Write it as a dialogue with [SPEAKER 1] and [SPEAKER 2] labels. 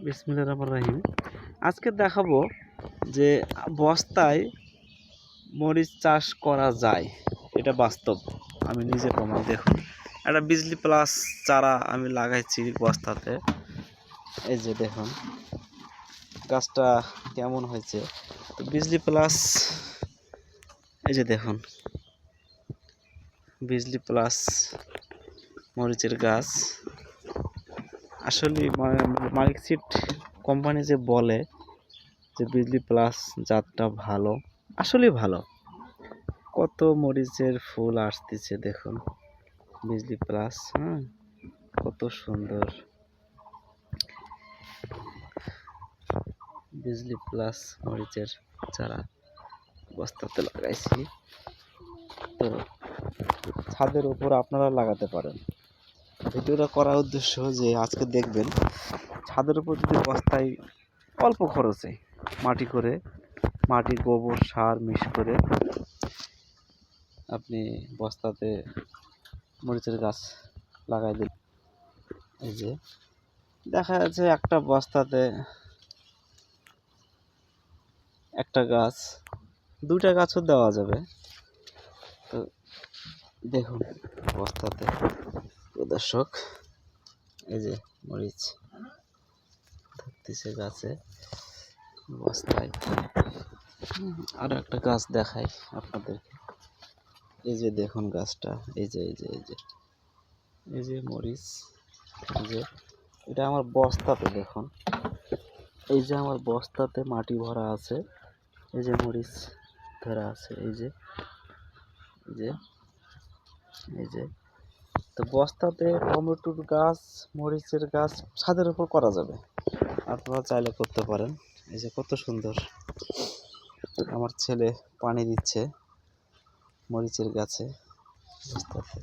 [SPEAKER 1] বিসমিল্লা রহমান রাহিম। আজকে দেখাবো যে বস্তায় মরিচ চাষ করা যায়। এটা বাস্তব। আমি নিজে প্রমাণ দেখুন। একটা বিজলি প্লাস চারা আমি লাগাইছি বস্তাতে। এই যে দেখুন, গাছটা কেমন হয়েছে। তো বিজলি প্লাস, এই যে দেখুন, বিজলি প্লাস মরিচের গাছ। আসলে মা- মালিক সিট কোম্পানি যে বলে যে বিজলি প্লাস জাতটা ভালো, আসলেই ভালো। কত মরিচের ফুল আসতেছে দেখুন। বিজলি প্লাস হ্যাঁ কত সুন্দর। বিজলি প্লাস মরিচের চারা বস্তাতে লাগাইছি। তো ছাদের উপর আপনারা লাগাতে পারেন। ভিডিওটা করার উদ্দেশ্য যে আজকে দেখবেন ছাদের উপর যদি বস্তায় অল্প খরচে মাটি করে মাটি, গোবর, সার মিশ করে আপনি বস্তাতে মরিচের গাছ লাগাই দিন। এই যে দেখা যাচ্ছে একটা বস্তাতে একটা গাছ, দুইটা গাছও দেওয়া যাবে। তো দেখুন বস্তাতে। দর্শক। এই যে মরিচ থাকতেছে গাছে। বস্তায়। আর একটা গাছ দেখাই আপনাদেরকে। এই যে দেখুন গাছটা। এই যে এই যে এই যে। এই যে মরিচ। এই যে। এটা আমার বস্তাতে দেখুন। এই যে আমার বস্তাতে মাটি ভরা আছে। এই যে মরিচ ধরা আছে। এই যে এই যে এই যে। তো বস্তাতে টমেটোর গাছ, মরিচের গাছ ছাদের উপর করা যাবে। আপনারা চাইলে করতে পারেন। এই যে কত সুন্দর। আমার ছেলে পানি দিচ্ছে মরিচের গাছে। বস্তাতে।